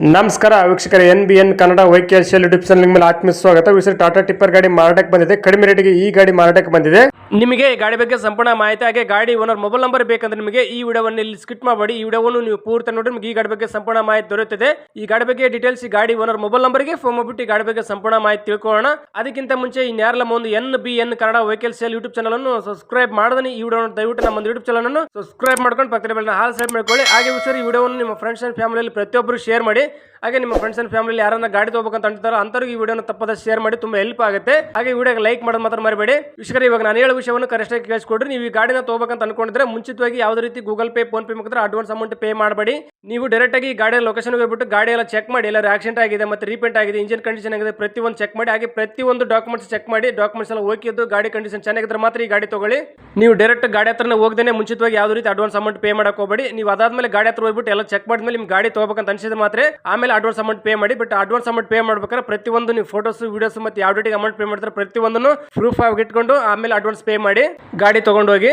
ನಮಸ್ಕಾರ ವೀಕ್ಷಕರ, N B N Kannada vehicle sale YouTube channel ಮೇಲೆ ಆತ್ಮೀಯ ಸ್ವಾಗತ. ವೀಕ್ಷಕ ಟಾಟಾ ಟಿಪ್ಪರ್ ಗಾಡಿ ಮಾರಾಟಕ್ಕೆ ಬಂದಿದೆ. ಕಡಿಮೆ ರೇಟಿಗೆ ಈ ಗಾಡಿ ಮಾರಾಟಕ್ಕೆ ಬಂದಿದೆ. ನಿಮಗೆ ಈ ಗಾಡಿ ಬಗ್ಗೆ ಸಂಪೂರ್ಣ ಮಾಹಿತಿ ಹಾಗೆ ಗಾಡಿ ಓನರ್ ಮೊಬೈಲ್ ನಂಬರ್ ಬೇಕಂದ್ರೆ ನಿಮಗೆ ಈ ವಿಡಿಯೋವನ್ನು ಇಲ್ಲಿ ಸ್ಕಿಟ್ ಮಾಡಬೇಡಿ ಈ ವಿಡಿಯೋವನ್ನು ನೀವು ಪೂರ್ತಿ ನೋಡಿ, ನಿಮಗೆ ಈ ಗಾಡಿ ಬಗ್ಗೆ ಸಂಪೂರ್ಣ ಮಾಹಿತಿ ದೊರೆಯುತ್ತದೆ. ಈ ಗಾಡಿ ಬಗ್ಗೆ ಡೀಟೇಲ್ಸ್ ಈ ಗಾಡಿ ಓನರ್ ಮೊಬೈಲ್ ನಂಬರ್ಗೆ ಫೋನ್ ಮಾಡಿಬಿಟ್ಟು ಈ ಗಾಡಿ ಬಗ್ಗೆ ಸಂಪೂರ್ಣ ಮಾಹಿತಿ ತಿಳ್ಕೊಳ್ಳೋಣ. ಅದಕ್ಕಿಂತ ಮುಂಚೆ ಇನ್ಯಾರಲ್ಲ ಒಂದು N B N Kannada vehicle sale YouTube channel ಅನ್ನು ಸಬ್ಸ್ಕ್ರೈಬ್ ಮಾಡಿದ್ರೆ ಈ ವಿಡಿಯೋ ದಯವಿಟ್ಟು ನಮ್ಮ ಯೂಟ್ಯೂಬ್ ಚಾನಲ್ ಅನ್ನು ಸಬ್ಸ್ಕ್ರೈಬ್ ಮಾಡ್ಕೊಂಡು ಪಕ್ಕದ ಮೇಲೆ ಹಾಲ್ ಸೈಡ್ ಮಾಡ್ಕೊಳ್ಳಿ. ಹಾಗೆ ವಿಷಯ ಈ ವಿಡಿಯೋವನ್ನು ನಿಮ್ಮ ಫ್ರೆಂಡ್ಸ್ ಅಂಡ್ ಫ್ಯಾಮಿಲಿಯಲ್ಲಿ ಪ್ರತಿಯೊಬ್ಬರು ಶೇರ್ ಮಾಡಿ. ಹಾಗೆ ನಿಮ್ಮ ಫ್ರೆಂಡ್ಸ್ ಅಂಡ್ ಫ್ಯಾಮಿಲಿ ಯಾರನ್ನ ಗಾಡಿ ತಗೋಬೇಕಂತ ಅಂತಾರೋ ಅಂತವ್ರಿಗೆ ಈ ವಿಡಿಯೋನ ತಪ್ಪದ ಶೇರ್ ಮಾಡಿ ತುಂಬಾ ಹೆಲ್ಪ್ ಆಗುತ್ತೆ. ಹಾಗೆ ವಿಡಿಯೋಗೆ ಲೈಕ್ ಮಾಡೋದು ಮಾತ್ರ ಮರಿಬೇಡಿ. ವಿಷಯ ಇವಾಗ ನಾನು ಹೇಳೋ ವಿಷಯವನ್ನು ಕರೆಕ್ಟಾಗಿ ಕೇಳಿಸ್ಕೊಡ್ರಿ. ನೀವು ಈ ಗಾಡಿನ ತಗೋಬೇಕಂತ ಅನ್ಕೊಂಡಿದ್ರೆ ಮುಂಚಿತವಾಗಿ ಯಾವುದೇ ರೀತಿ ಗೂಗಲ್ ಪೇ ಫೋನ್ ಪೇ ಮುಖಾಂತರ ಅಡ್ವಾನ್ಸ್ ಅಮೌಂಟ್ ಪೇ ಮಾಡಬೇಡಿ. ನೀವು ಡೈರೆಕ್ಟ್ ಆಗಿ ಗಾಡಿಯ ಲೊಕೇಶನ್ ಹೋಗ್ಬಿಟ್ಟು ಗಾಡಿ ಎಲ್ಲ ಚೆಕ್ ಮಾಡಿ ಎಲ್ಲ ಆಕ್ಸಿಡೆಂಟ್ ಆಗಿದೆ ಮತ್ತೆ ರೀಪೇಂಟ್ ಆಗಿದೆ ಇಂಜಿನ್ ಕಂಡೀಷನ್ ಆಗಿದೆ, ಪ್ರತಿಯೊಂದು ಚೆಕ್ ಮಾಡಿ, ಹಾಗೆ ಪ್ರತಿಯೊಂದು ಡಾಕ್ಯುಮೆಂಟ್ಸ್ ಚೆಕ್ ಮಾಡಿ ಡಾಕ್ಯುಮೆಂಟ್ಸ್ ಎಲ್ಲ ಓಕೆ ಇದ್ದು ಗಾಡಿ ಕಂಡೀಷನ್ ಚೆನ್ನಾಗಿದ್ರೆ ಮಾತ್ರ ಈ ಗಾಡಿ ತಗೊಳ್ಳಿ. ನೀವು ಡೈರೆಕ್ಟ್ ಗಾಡಿ ಹತ್ರನೇ ಹೋಗದೇನೆ ಮುಂಚಿತವಾಗಿ ಯಾವುದೇ ರೀತಿ ಅಡ್ವಾನ್ಸ್ ಅಮೌಂಟ್ ಪೇ ಮಾಡಕ್ಕೆ ಹೋಗಬೇಡಿ. ನೀವು ಅದಾದ್ಮೇಲೆ ಗಾಡಿ ಹತ್ರ ಹೋಗ್ಬಿಟ್ಟು ಎಲ್ಲ ಚೆಕ್ ಮಾಡಿದ್ಮೇಲೆ ನಿಮ್ ಗಾಡಿ ತಗೋಬೇಕಂತ ಅನ್ಸಿದ್ರೆ ಮಾತ್ರ ಆಮೇಲೆ ಅಡ್ವಾನ್ಸ್ ಅಮೌಂಟ್ ಪೇ ಮಾಡಿ ಬಟ್ ಅಡ್ವಾನ್ಸ್ ಅಮೌಂಟ್ ಪೇ ಮಾಡ್ಬೇಕಾದ್ರೆ ಪ್ರತಿಯೊಂದು ನೀವು ಫೋಟೋಸ್ ವೀಡಿಯೋಸ್ ಮತ್ತೆ ಯಾವ ಡೇಟಿಗೆ ಅಮೌಂಟ್ ಪೇ ಮಾಡ್ತಾರೆ, ಪ್ರತಿಯೊಂದನ್ನು ಪ್ರೂಫ್ ಆಗಿ ಇಟ್ಕೊಂಡು ಆಮೇಲೆ ಅಡ್ವಾನ್ಸ್ ಪೇ ಮಾಡಿ ಗಾಡಿ ತಗೊಂಡು ಹೋಗಿ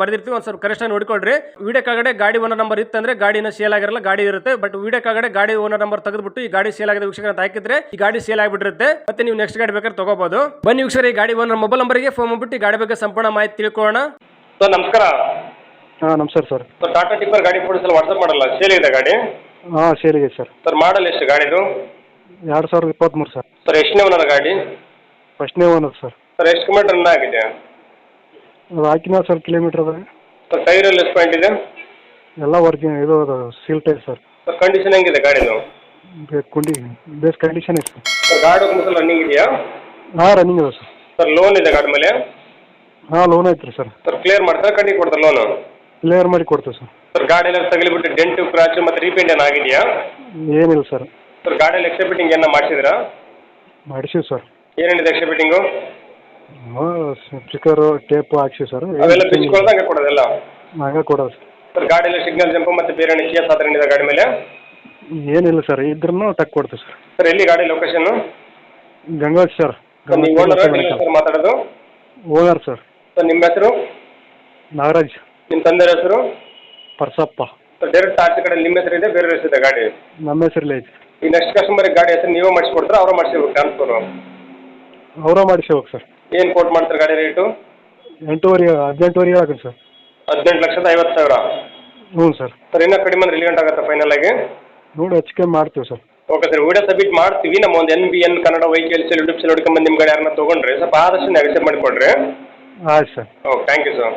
ಬರ್ದಿರ್ತೀವಿ ಒಂದು ಸ್ವಲ್ಪ ಕನಿಷ್ಠ ನೋಡ್ಕೊಳ್ರಿ. ವಿಡಿಯೋ ಕಾಗಡೆ ಗಾಡಿ ಓನರ್ ನಂಬರ್ ಇತ್ತಂದ್ರೆ ಗಾಡಿನ ಸೇಲ್ ಆಗಿರಲ್ಲ ಗಾಡಿ ಇರುತ್ತೆ. ಬಟ್ ವಿಡಿಯೋ ಕಾಗಡೆ ಗಾಡಿ ಓನರ್ ನಂಬರ್ ತೆಗೆದ್ಬಿಟ್ಟು ಈ ಗಾಡಿ ಸೇಲ್ ಆಗಿದೆ ವೀಕ್ಷಕರ ಅಂತ ಹಾಕಿದ್ರೆ ಈ ಗಾಡಿ ಸೇಲ್ ಆಗಿಬಿಟ್ಟಿರುತ್ತೆ. ಮತ್ತೆ ನೀವು ನೆಕ್ಸ್ಟ್ ಗಾಡಿ ಬೇಕಾದ್ರೆ ತಗೋಬಹುದು ಬನ್ನಿ ವೀಕ್ಷಕರು ಈ ಗಾಡಿ ಓನರ್ ಮೊಬೈಲ್ ನಂಬರ್ಗೆ ಫೋನ್ ಮಾಡ್ಬಿಟ್ಟು ಈ ಗಾಡಿ ಬಗ್ಗೆ ಸಂಪೂರ್ಣ ಮಾಹಿತಿ ತಿಳ್ಕೊಳ್ಳೋಣ. ಸರ್ ನಮಸ್ಕಾರ. ಹಾಂ ನಮಸ್ಕಾರ ಸರ್. ಸರ್ ಟಾಟಾ ಟಿಪ್ಪರ್ ಗಾಡಿ ಫೋಟೋಸ್ ವಾಟ್ಸಪ್ ಮಾಡಲ್ಲ ಸೇಲ್ ಇದೆ ಗಾಡಿ? ಹಾಂ ಇದೆ ಸರ್. ಸರ್ ಮಾಡಲ್ ಎಷ್ಟು ಗಾಡಿದು? ಎರಡು ಸಾವಿರದ ಇಪ್ಪತ್ತ್ಮೂರು ಸರ್. ಸರ್ ಎಷ್ಟನೇ ಓನರ್ ಗಾಡಿ? ಫಸ್ಟ್ನೇ ಓನರ್ ಸರ್. ಸರ್ ಎಷ್ಟು ಕಿಲೋಮೀಟರ್ ರನ್ ಆಗಿದೆ? ಅದು ಹಾಕಿನ ಸರ್ ಕಿಲೋಮೀಟರ್ ಅದ. ಸರ್ ಟೈರ್ ಎಲ್ಲ ಎಷ್ಟು ಪಾಯಿಂಟ್ ಇದೆ? ಎಲ್ಲ ವರ್ಕಿಂಗ್ ಇದು. ಅದು seal tyre sir. Sir condition ಹೆಂಗಿದೆ ಗಾಡಿದು ಬೇ ಕುಂಡಿ ಬೇಸ್ ಕಂಡೀಷನ್ ಇದೆ ಸರ್. ಸರ್ ಗಾಡಿ ಒಂದು ರನ್ನಿಂಗ್ ಇದೆಯಾ? ಹಾಂ ರನ್ನಿಂಗ್ ಇದೆ ಸರ್. ಸರ್ ಲೋನ್ ಇದೆ ಗಾಡಿ ಮೇಲೆ? ಹಾಂ ಲೋನ್ ಐತ್ರಿ ಸರ್. ಸರ್ ಕ್ಲಿಯರ್ ಮಾಡ್ತಾರೆ? ಕಟ್ಟಿ ಕೊಡ್ತಾರೆ ಲೋನು ಕ್ಲಿಯರ್ ಮಾಡಿ ಕೊಡ್ತೀವಿ ಸರ್. ಸರ್ ಗಾಡಿ ಎಲ್ಲ ತಗಲಿಬಿಟ್ಟು ಡೆಂಟು ಕ್ರಾಚ್ ಮತ್ತು ರೀಪೇಂಟ್ ಏನು ಆಗಿದೆಯಾ? ಏನಿಲ್ಲ ಸರ್. ಸರ್ ಗಾಡಿಯಲ್ಲಿ ಎಕ್ಸೆಪ್ಟಿಂಗ್ ಏನ ಮಾಡಿಸಿದ್ರಾ ಮಾಡಿಸಿವಿ ಸರ್. ಏನೇನಿದೆ ಎಕ್ಸೆಪ್ಟಿಂಗು ಸ್ಟಿಕ್ಕರು ಟೇಪು ಹಾಕ್ಸಿ ಸರ್ ಅವೆಲ್ಲ ಬಿಚ್ಕೊಳ್ಳೋದು ಹಂಗೆ ಕೊಡೋದೆಲ್ಲ ಹಂಗೆ ಕೊಡೋದು ಸರ್ ಸರ್ ಗಾಡಿಯಲ್ಲಿ ಸಿಗ್ನಲ್ ಜಂಪ್ ಮತ್ತೆ ಬೇರೆ ಹತ್ರ ಏನಿದೆ ಗಾಡಿ ಮೇಲೆ? ಏನಿಲ್ಲ ಸರ್ ಇದ್ರೂ ಟಕ್ ಕೊಡ್ತೀವಿ ಸರ್ ಸರ್ ಎಲ್ಲಿ ಗಾಡಿ ಲೊಕೇಶನ್ ಗಂಗಾವತಿ ಸರ್ ಸರ್ ನೀವು ಓನರ್ ಸರ್ ಮಾತಾಡೋದು? ಓನರ್ ಸರ್ ಸರ್ ನಿಮ್ಮ ಹೆಸರು? ನಾಗರಾಜ್. ನಿಮ್ಮ ತಂದೆ ಹೆಸರು? ಪರ್ಸಪ್ಪ. ಸರ್ ಡೈರೆಕ್ಟ್ ಆಚೆ ಕಡೆ ನಿಮ್ಮ ಹೆಸರು ಇದೆ ಬೇರೆ ಹೆಸರು ಇದೆ ಗಾಡಿ? ನಮ್ಮ ಹೆಸರಲ್ಲಿ ಐತೆ. ಈ ನೆಕ್ಸ್ಟ್ ಕಸ್ಟಮರ್ಗೆ ಗಾಡಿ ಹೆಸರು ನೀವೇ ಮಾಡಿಸ್ಕೊಡ್ತಾರೆ ಅವರ ಮಾಡಿಸ್ಬೇಕು ಟ್ರಾನ್ಸ್ಫರ್? ಅವರ ಮಾಡಿಸಿ ಹೋಗಿ ಸರ್ ಏನು ಕೋಟ್ ಮಾಡ್ತಾರೆ ಗಾಡಿ ರೇಟು ಎಂಟೂವರೆ ಹದಿನೆಂಟುವರೆ ಹೇಳಕ್ಕೆ ಸರ್. ಹದಿನೆಂಟು ಲಕ್ಷದ ಐವತ್ತು ಸಾವಿರ? ಹ್ಞೂ ಸರ್. ಸರ್ ಇನ್ನೂ ಕಡಿಮೆ ಅಂದ್ರೆ ಆಗುತ್ತೆ ಫೈನಲ್ ಆಗಿ? ನೋಡಿ ಹೆಚ್ಚಿಗೆ ಮಾಡ್ತೀವಿ sir. Okay sir video submit ಮಾಡ್ತೀವಿ. ನಮ್ಮ ಒಂದು N B N Kannada vehicles YouTube ಸಲ್ಲಿ ಹುಡ್ಕೊಂಬಂದು ನಿಮ್ಮ ಗಾಡಿ ಯಾರನ್ನ ತೊಗೊಂಡ್ರೆ ಸ್ವಲ್ಪ ಆದಷ್ಟು ನೆಗೆಸಿಟ್ ಮಾಡಿಕೊಡ್ರಿ. ಆಯ್ತು sir. Okay thank you sir